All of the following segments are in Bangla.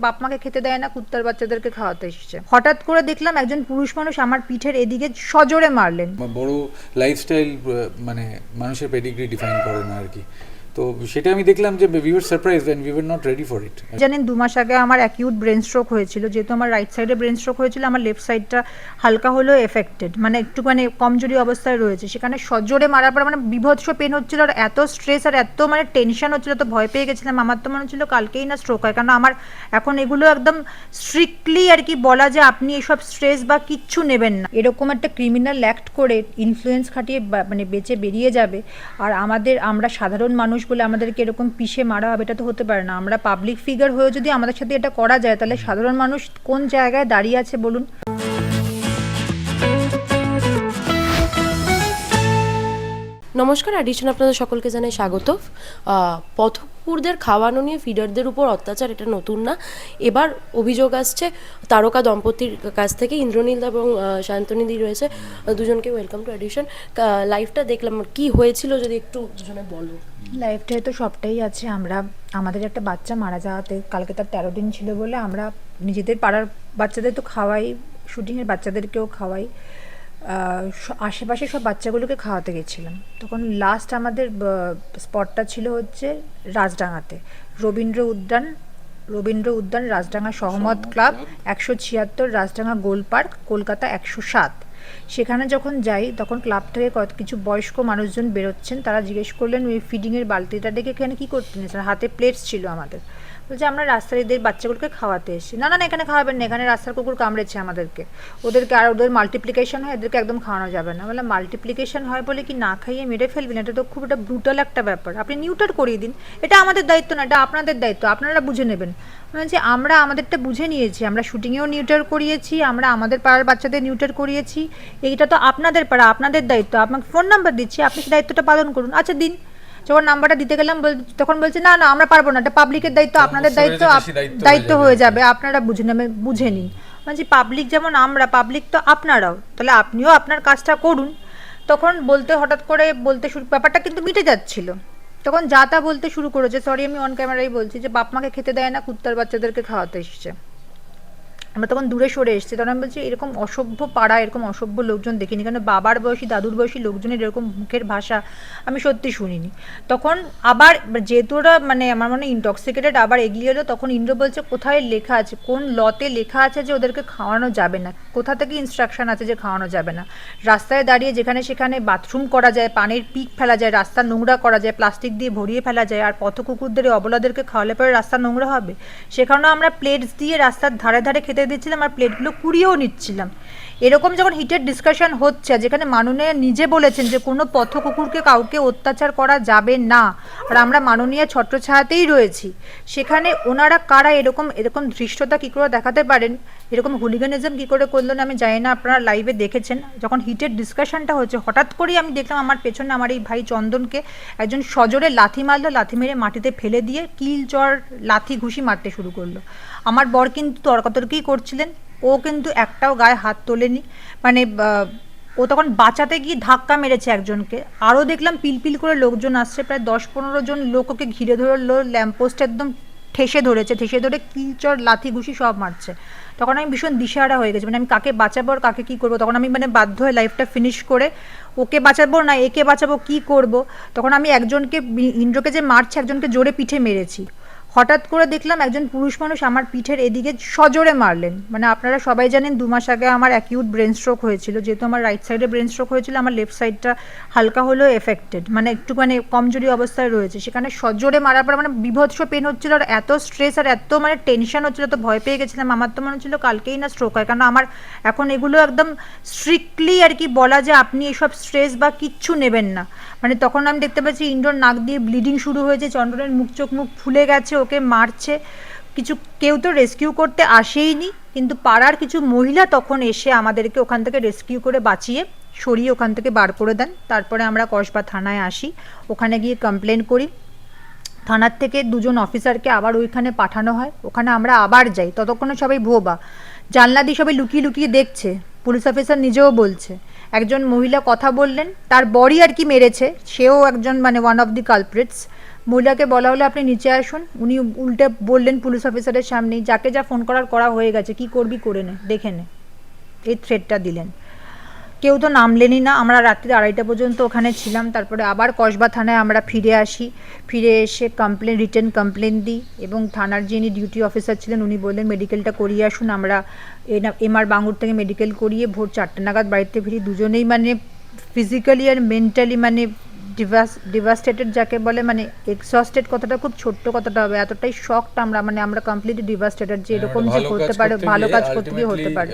বাপ মাকে খেতে দেয় না, কুত্তার বাচ্চাদেরকে খাওয়াতে এসেছে। হঠাৎ করে দেখলাম একজন পুরুষ মানুষ আমার পিঠের এদিকে সজোরে মারলেন। বড় লাইফস্টাইল মানে মানুষের পেডিগ্রি ডিফাইন করে না আর কি। তো সেটা আমি দেখলাম যে we were surprise and we were not ready for it জানেন, দু মাস আগে আমার অ্যাকিউট ব্রেন স্ট্রোক হয়েছিল, যেহেতু আমার রাইট সাইডে ব্রেন স্ট্রোক হয়েছিল, আমার লেফট সাইডটা হালকা হলেও এফেক্টেড মানে একটু মানে কমজোরি অবস্থায় রয়েছে, সেখানে সজোরে মারার পর মানে বিভৎস পেন হচ্ছিল আর এত স্ট্রেস আর এত মানে টেনশন হচ্ছিল, তো ভয় পেয়ে গেছিলাম। আমার তো মনে হচ্ছিল কালকেই না স্ট্রোক হয়, কারণ আমার এখন এগুলো একদম স্ট্রিক্টলি আর কি বলা যে আপনি এসব স্ট্রেস বা কিচ্ছু নেবেন না। এরকম একটা ক্রিমিনাল অ্যাক্ট করে ইনফ্লুয়েন্স খাটিয়ে মানে বেঁচে বেরিয়ে যাবে, আর আমাদের, আমরা সাধারণ মানুষ বলে আমাদেরকে এরকম পিষে মারা হবে, এটা তো হতে পারে না। আমরা পাবলিক ফিগার হয়ে যদি আমাদের সাথে এটা করা যায়, তাহলে সাধারণ মানুষ কোন জায়গায় দাঁড়িয়ে আছে বলুন? নমস্কার অ্যাডিশন আপনাদের সকলকে জানাই স্বাগত। আহ, পথকুকুরদের খাওয়ানো নিয়ে ফিডারদের উপর অত্যাচার এটা নতুন না। এবার অভিযোগ আসছে তারকা দম্পতির কাছ থেকে ইন্দ্রনীল এবং আহ, শান্তনিধি রয়েছে। দুজনকে ওয়েলকাম টু অ্যাডিশন লাইফটা দেখলাম কি হয়েছিল যদি একটু দুজনে বলো। লাইফটায় তো সবটাই আছে আমরা আমাদের একটা বাচ্চা মারা যাওয়াতে কালকে তার তেরো দিন ছিল বলে আমরা নিজেদের পাড়ার বাচ্চাদের তো খাওয়াই শুটিংয়ের বাচ্চাদেরকেও খাওয়াই। আশেপাশে সব বাচ্চাগুলোকে খাওয়াতে গেছিলাম। তখন লাস্ট আমাদের স্পটটা ছিল হচ্ছে রাজডাঙ্গাতে। রবীন্দ্র উদ্যান রবীন্দ্র উদ্যান রাজডাঙ্গা সহমত ক্লাব। একশো ছিয়াত্তর রাজডাঙ্গা গোল পার্ক কলকাতা একশো সাত। সেখানে যখন যাই, তখন ক্লাব থেকে কত কিছু বয়স্ক মানুষজন বেরোচ্ছেন। তারা জিজ্ঞেস করলেন, ওই ফিডিংয়ের বালতিটা ডেকে এখানে কী করতে নিয়েছেন হাতে প্লেটস ছিল আমাদের। বলছে, আমরা রাস্তার এদের বাচ্চাগুলোকে খাওয়াতে এসেছি। না না না, এখানে খাওয়াবেন না, এখানে রাস্তার কুকুর কামড়েছে আমাদেরকে। ওদেরকে আর ওদের মাল্টিপ্লিকেশন হয়, এদেরকে একদম খাওয়ানো যাবে না। বলে মাল্টিপ্লিকেশন হয় বলে কি না খাইয়ে মেরে ফেলবেন? এটা তো খুব একটা ব্রুটাল একটা ব্যাপার। আপনি নিউটার করিয়ে দিন। এটা আমাদের দায়িত্ব না, এটা আপনাদের দায়িত্ব। আপনারা বুঝে নেবেন। মানে যে, আমরা আমাদেরটা বুঝে নিয়েছি। আমরা শুটিংয়েও নিউটার করিয়েছি, আমরা আমাদের পাড়ার বাচ্চাদের নিউটার করিয়েছি। এইটা তো আপনাদের পাড়া আপনাদের দায়িত্ব। আপনাকে ফোন নাম্বার দিচ্ছি আপনি দায়িত্বটা পালন করুন। আচ্ছা দিন। যখন নাম্বারটা দিতে গেলাম তখন বলছে না না আমরা পারব না এটা পাবলিকের দায়িত্ব আপনাদের দায়িত্ব দায়িত্ব হয়ে যাবে। হয়ে যাবে আপনারা বুঝে নেবেন বুঝে নিন। মানে পাবলিক যেমন আমরা পাবলিক তো আপনারাও। তাহলে আপনিও আপনার কাজটা করুন। তখন বলতে হঠাৎ করে বলতে শুরু ব্যাপারটা কিন্তু মিটে যাচ্ছিল। তখন যা তা বলতে শুরু করেছে সরি আমি অন ক্যামেরাই বলছি যে বাপ মাকে খেতে দেয় না কুত্তার বাচ্চাদেরকে খাওয়াতে এসছে। আমরা তখন দূরে সরে এসেছি। তখন আমি বলছি, এরকম অসভ্য পাড়া এরকম অসভ্য লোকজন দেখিনি কারণ বাবার বয়সী, দাদুর বয়সী লোকজনের এরকম মুখের ভাষা আমি সত্যি শুনিনি। তখন আবার যেহেতু ওরা মানে আমার মনে ইনটক্সিকেটেড আবার এগিয়ে এলো, তখন ইন্দ্র বলছে, কোথায় লেখা আছে? কোন লতে লেখা আছে যে ওদেরকে খাওয়ানো যাবে না? কোথা থেকে ইনস্ট্রাকশন আছে যে খাওয়ানো যাবে না? রাস্তায় দাঁড়িয়ে যেখানে সেখানে বাথরুম করা যায়, পানির পিক ফেলা যায় রাস্তা নোংরা করা যায় প্লাস্টিক দিয়ে ভরিয়ে ফেলা যায়, আর পথ কুকুরদের, অবলাদেরকে খাওয়ালে পরে রাস্তা নোংরা হবে? সেখানেও আমরা প্লেটস দিয়ে রাস্তার ধারে ধারে খেতে দিচ্ছিলাম আর প্লেটগুলো কুড়িয়েও নিচ্ছিলাম। এরকম যখন হিটের ডিসকাশন হচ্ছে, যেখানে মাননীয় নিজে বলেছেন যে কোনো পথ কুকুরকে কাউকে অত্যাচার করা যাবে না, আর আমরা মাননীয় ছত্রছায়াতেই রয়েছি, সেখানে ওনারা কারা এরকম এরকম ধৃষ্টতা কী করে দেখাতে পারেন? এরকম হুলিগানিজম কী করে করলেন আমি জানি না, আপনারা লাইভে দেখেছেন। যখন হিটের ডিসকাশনটা হচ্ছে, হঠাৎ করেই আমি দেখলাম আমার পেছনে আমার এই ভাই চন্দনকে একজন সজোরে লাথি মারলো, লাথি মেরে মাটিতে ফেলে দিয়ে কিল চর লাথি ঘুষি মারতে শুরু করল। আমার বর কিন্তু তর্কাতর্কিই করছিলেন। ও কিন্তু একটাও গায়ে হাত তোলেনি। মানে ও তখন বাঁচাতে গিয়ে ধাক্কা মেরেছে একজনকে। আরও দেখলাম পিলপিল করে লোকজন আসছে, প্রায় দশ পনেরো জন লোক ওকে ঘিরে ধরলো ল্যাম্পপোস্ট একদম ঠেসে ধরেছে, ঠেসে ধরে কিলচর লাথি ঘুষি সব মারছে। তখন আমি ভীষণ দিশাহারা হয়ে গেছি মানে আমি কাকে বাঁচাবো আর কাকে কী করব? তখন আমি মানে বাধ্য হয়ে লাইফটা ফিনিশ করে ওকে বাঁচাবো না, একে বাঁচাবো, কি করব? তখন আমি একজনকে, ইন্দ্রকে যে মারছে, একজনকে জোরে পিঠে মেরেছি। হঠাৎ করে দেখলাম একজন পুরুষ মানুষ আমার পিঠের এদিকে সজোরে মারলেন। মানে আপনারা সবাই জানেন দু মাস আগে আমার অ্যাকিউট ব্রেন স্ট্রোক হয়েছিল। যেহেতু আমার রাইট সাইডে ব্রেন স্ট্রোক হয়েছিল, আমার লেফট সাইডটা হালকা হলেও এফেক্টেড মানে একটু মানে কমজোরি অবস্থায় রয়েছে। সেখানে সজোরে মারার পর মানে বিভৎস পেন হচ্ছিল আর এত স্ট্রেস আর এত মানে টেনশন হচ্ছিল, তো ভয় পেয়ে গেছিলাম। আমার তো মনে হচ্ছিল কালকেই না স্ট্রোক হয়। কারণ আমার এখন এগুলো একদম স্ট্রিক্টলি আর কি বলা যে আপনি এসব স্ট্রেস বা কিচ্ছু নেবেন না। মানে তখন আমি দেখতে পাচ্ছি ইন্ডোর নাক দিয়ে ব্লিডিং শুরু হয়েছে চন্দ্রনের মুখ চোখ মুখ ফুলে গেছে, ওকে মারছে। কিছু কেউ তো রেস্কিউ করতে আসেইনি, কিন্তু পাড়ার কিছু মহিলা তখন এসে আমাদেরকে ওখান থেকে রেস্কিউ করে বাঁচিয়ে, সরিয়ে ওখান থেকে বার করে দেন। তারপরে আমরা কসবা থানায় আসি, ওখানে গিয়ে কমপ্লেন করি। থানার থেকে দুজন অফিসারকে আবার ওইখানে পাঠানো হয়। ওখানে আমরা আবার যাই। ততক্ষণে সবাই ভোবা। জানলা দিয়ে সবাই লুকিয়ে লুকিয়ে দেখছে। পুলিশ অফিসার নিজেও বলছে। একজন মহিলা কথা বললেন, তার বড়ি আর কি মেরেছে, সেও একজন মানে ওয়ান অফ দি কালপ্রিটস মহিলাকে বলা হলো, আপনি নিচে আসুন। উনি উল্টে বললেন পুলিশ অফিসারের সামনেই, যাকে যা ফোন করার, করা হয়ে গেছে। কি করবি করে নে, দেখে নে। এই থ্রেটটা দিলেন। কেউ তো নামলেনই না। আমরা রাত্রি আড়াইটা পর্যন্ত ওখানে ছিলাম। তারপরে আবার কসবা থানায় আমরা ফিরে আসি। ফিরে এসে কমপ্লেন রিটার্ন কমপ্লেন দিই এবং থানার যিনি ডিউটি অফিসার ছিলেন উনি বললেন মেডিকেলটা করিয়ে আসুন। আমরা এম আর বাঙ্গুর থেকে মেডিকেল করিয়ে ভোর চারটে নাগাদ বাড়িতে ফিরি। দুজনেই মানে ফিজিক্যালি আর মেন্টালি মানে ডিভাস ডিভাস্টেটেড যাকে বলে মানে এক্সস্টেড কথাটা খুব ছোট্ট কথাটা হবে। এতটাই শকড আমরা মানে আমরা কমপ্লিটলি ডিভাস্টেটেড যে এরকম যে হতে পারে ভালো কাজ করতে গিয়ে হতে পারে।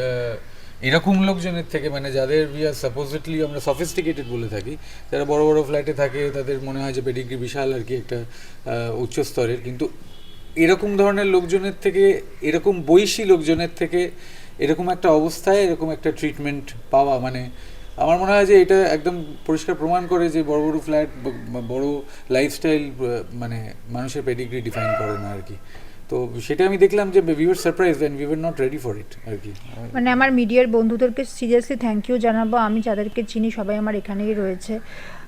এরকম লোকজনের থেকে মানে যাদের উই আর সাপোজিটলি আমরা সফিস্টিকেটেড বলে থাকি, যারা বড় বড় ফ্ল্যাটে থাকে, তাদের মনে হয় যে পেডিগ্রি বিশাল আর কি একটা উচ্চ স্তরের। কিন্তু এরকম ধরনের লোকজনের থেকে, এরকম বয়সী লোকজনের থেকে এরকম একটা অবস্থায়, এরকম একটা ট্রিটমেন্ট পাওয়া মানে আমার মনে হয় যে এটা একদম পরিষ্কার প্রমাণ করে যে বড় বড় ফ্ল্যাট বড় লাইফস্টাইল মানে মানুষের পেডিগ্রি ডিফাইন করে না আর কি। তো সেটা আমি দেখলাম যে we were surprise and we were not ready for it আর কি। মানে আমার মিডিয়ার বন্ধুদেরকে সিরিয়াসলি থ্যাংক ইউ জানাব। আমি যাদেরকে চিনি সবাই আমার এখানেই রয়েছে।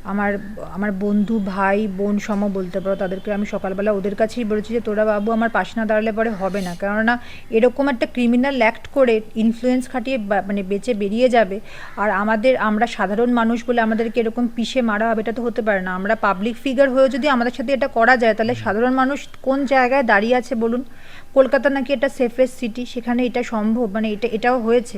আমার আমার বন্ধু ভাই, বোন, সম বলতে পারো, তাদেরকে আমি সকালবেলা ওদের কাছেই বলেছি যে, তোরা বাবু আমার পাশে না দাঁড়ালে পরে হবে না। কেননা এরকম একটা ক্রিমিনাল অ্যাক্ট করে ইনফ্লুয়েন্স খাটিয়ে মানে বেঁচে বেরিয়ে যাবে। আর আমাদের, আমরা সাধারণ মানুষ বলে আমাদেরকে এরকম পিষে মারা হবে, এটা তো হতে পারে না। আমরা পাবলিক ফিগার হয়েও যদি আমাদের সাথে এটা করা যায়, তাহলে সাধারণ মানুষ কোন জায়গায় দাঁড়িয়ে আছে বলুন? কলকাতা নাকি এটা সেফেস্ট সিটি সেখানে এটা সম্ভব মানে এটা এটাও হয়েছে।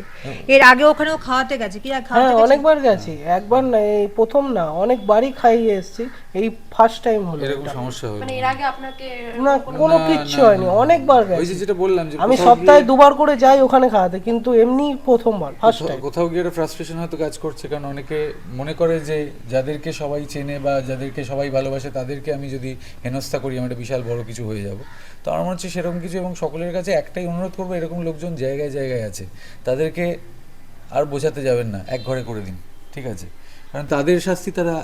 এর আগে ওখানেও খাওয়াতে গেছে কি আর খাওয়াতে হ্যাঁ গেছে? অনেকবার গেছি একবার না এই প্রথম না অনেকবারই খাইয়ে এসেছি। এই ফার্স্ট টাইম হলো এরকম সমস্যা হলো। মানে এর আগে আপনাকে না কোনো না, কিচ্ছু হয়নি। অনেকবার ওই যে যেটা বললাম যে আমি সপ্তাহে দুবার করে যাই ওখানে খাওয়াতে কিন্তু এমনি প্রথমবার ফার্স্ট কোথাও- টাইম কোথাও গিয়ে একটা ফ্রাস্ট্রেশন হয়তো কাজ করছে কারণ অনেকে মনে করে যে যাদেরকে সবাই চেনে বা যাদেরকে সবাই ভালোবাসে তাদেরকে আমি যদি হেনস্থা করি আমি একটা বিশাল বড় কিছু হয়ে যাব। তো আমার মনে হচ্ছে সেরকম কিছু এবং সকলের কাছে একটাই অনুরোধ করব এরকম লোকজন জায়গায় জায়গায় আছে। তাদেরকে আর বোঝাতে যাবেন না এক ঘরে করে দিন ঠিক আছে? কারণ তাদের শাস্তি তারা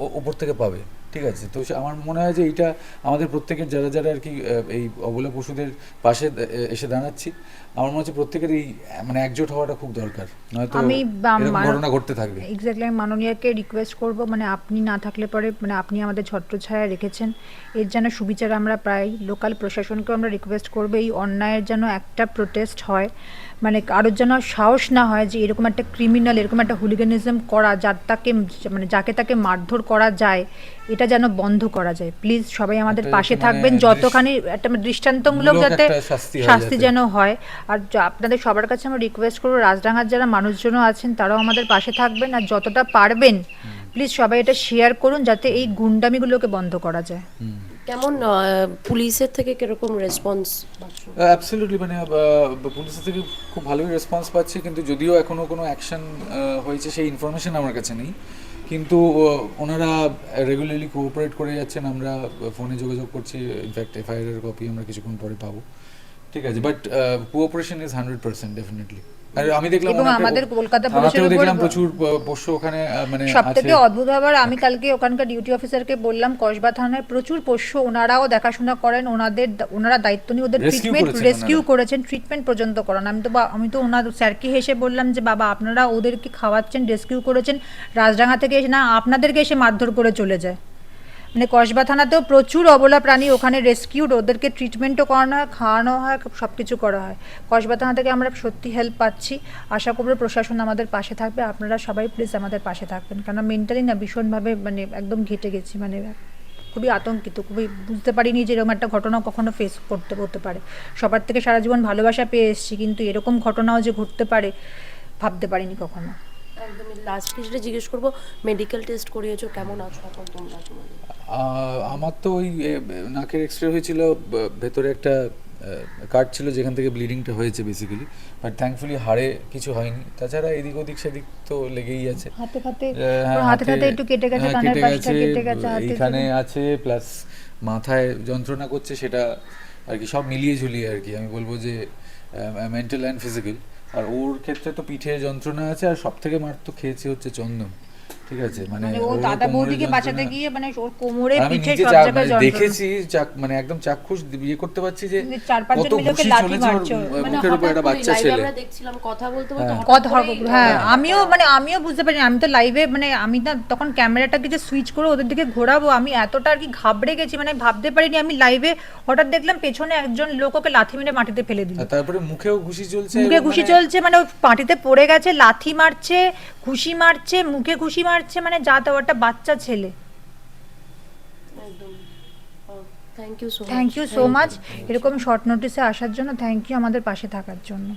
ওপর থেকে পাবে। ঠিক আছে তো আমার মনে হয় যে এটা আমাদের প্রত্যেকের যারা যারা আর কি এই অবলা পশুদের পাশে এসে দাঁড়াচ্ছি আমার মনে হচ্ছে প্রত্যেকের এই মানে একজোট হওয়াটা খুব দরকার নয়তো আমি ঘটনা ঘটতে থাকবে। এক্স্যাক্টলি আমি মাননীয়াকে রিকোয়েস্ট করব মানে আপনি না থাকলে পরে মানে আপনি আমাদের ছত্রছায়া রেখেছেন এর যেন সুবিচার আমরা প্রায় লোকাল প্রশাসনকেও আমরা রিকোয়েস্ট করব এই অন্যায়ের যেন একটা প্রোটেস্ট হয় মানে কারোর যেন সাহস না হয় যে এরকম একটা ক্রিমিনাল এরকম একটা হুলিগানিজম করা যার তাকে মানে যাকে তাকে মারধর করা যায় এটা যেন বন্ধ করা যায়। প্লিজ সবাই আমাদের পাশে মানে থাকবেন যতখানি একটা দৃষ্টান্তমূলক যাতে শাস্তি। যেন হয়। আর আপনাদের সবার কাছে আমরা রিকোয়েস্ট করব রাজডাঙ্গার যারা মানুষজনও আছেন তারাও আমাদের পাশে থাকবেন। আর যতটা পারবেন প্লিজ সবাই এটা শেয়ার করুন যাতে এই গুন্ডামিগুলোকে বন্ধ করা যায়। কেমন পুলিশের থেকে কীরকম রেসপন্স অ্যাবসলিউটলি মানে পুলিশের থেকে খুব ভালোই রেসপন্স পাচ্ছি, কিন্তু যদিও এখনও কোনো অ্যাকশন হয়েছে সেই ইনফরমেশন আমার কাছে নেই। কিন্তু ওনারা রেগুলারলি কোঅপারেট করে যাচ্ছেন, আমরা ফোনে যোগাযোগ করছি ইনফ্যাক্ট এফআইআর কপি আমরা কিছুক্ষণ পরে পাবো। ঠিক আছে but cooperation is hundred percent definitely আর আমি দেখলাম এবং আমাদের কলকাতা পুলিশের উপর- দেখলাম প্রচুর পোষ্য ওখানে মানে সব থেকে অদ্ভুত ব্যাপার আমি কালকে ওখানকার ডিউটি অফিসারকে বললাম কসবা থানায় প্রচুর পোষ্য ওনারাও দেখাশোনা করেন ওনাদের ওনারা দায়িত্ব নিয়ে ওদের ট্রিটমেন্ট রেস্কিউ করেছেন ট্রিটমেন্ট পর্যন্ত করান। আমি তো আমি তো ওনার স্যারকে হেসে বললাম যে বাবা আপনারা ওদেরকে খাওয়াচ্ছেন রেস্কিউ করেছেন রাজডাঙ্গা থেকে এসে না আপনাদেরকে এসে মারধর করে চলে যায়। মানে কসবা থানাতেও প্রচুর অবলা প্রাণী ওখানে রেস্কিউড ওদেরকে ট্রিটমেন্টও করানো হয়, খাওয়ানো হয় সব কিছু করা হয়। কসবা থানা থেকে আমরা সত্যি হেল্প পাচ্ছি। আশা করব প্রশাসন আমাদের পাশে থাকবে। আপনারা সবাই প্লিজ আমাদের পাশে থাকবেন। কারণ মেন্টালি না, ভীষণভাবে মানে একদম ঘেটে গেছি। মানে খুবই আতঙ্কিত, খুবই বুঝতে পারিনি যে এরকম একটা ঘটনা কখনো ফেস করতে, হতে পারে। সবার থেকে সারা জীবন ভালোবাসা পেয়ে এসেছি, কিন্তু এরকম ঘটনাও যে ঘটতে পারে, ভাবতে পারিনি কখনো। একদমই লাস্ট যেটা জিজ্ঞেস করব মেডিকেল টেস্ট করিয়েছো কেমন আছো এখন তোমরা আহ, আমার তো ওই নাকের এক্সরে হয়েছিল ভেতরে একটা কার্ড ছিল যেখান থেকে ব্লিডিংটা হয়েছে বেসিক্যালি বাট থ্যাঙ্কফুলি হাড়ে কিছু হয়নি। তাছাড়া এদিক ওদিক সেদিক তো লেগেই আছে। হাতে হাতে হ্যাঁ, হাতে হাতে একটু কেটে গেছে হ্যাঁ, কানের পাশটা কেটে গেছে হাতে আছে প্লাস মাথায় যন্ত্রণা করছে সেটা আর কি সব মিলিয়ে ঝুলিয়ে আর কি আমি বলব যে মেন্টাল অ্যান্ড ফিজিক্যাল আর ওর ক্ষেত্রে তো পিঠে যন্ত্রণা আছে আর সব থেকে মার তো খেয়েছে হচ্ছে চন্দন। ঠিক আছে মানে মানে ও দাদা বৌদিকে বাঁচাতে গিয়ে মানে ওর কোমরে পিঠে সব জায়গায় মানে দেখেছি চাক- মানে একদম চাক্ষুষ ইয়ে করতে পারছি যে চার পাঁচজন কত মিলে মারছে। মানে মুখের উপর একটা বাচ্চা ছেলে। আমরা দেখছিলাম কথা বলতে বলতে হ্যাঁ। কথা হ্যাঁ আমিও মানে আমিও বুঝতে পারি আমি তো লাইভে মানে আমি না তখন ক্যামেরাটাকে যে সুইচ করে ওদের দিকে ঘোরাবো। আমি এতটা আর কি ঘাবড়ে গেছি মানে ভাবতে পারিনি। আমি লাইভে হঠাৎ দেখলাম পেছনে একজন লোক ওকে লাথি মেরে মাটিতে ফেলে দিল। তারপরে মুখেও ঘুষি চলছে মুখে ঘুষি চলছে মানে মাটিতে পড়ে গেছে লাথি মারছে ঘুষি মারছে মুখে ঘুষি মারছে মানে যা তো একটা বাচ্চা ছেলে। একদম। Thank you so thank you so much এরকম শর্ট নোটিসে আসার জন্য থ্যাংক ইউ আমাদের পাশে থাকার জন্য।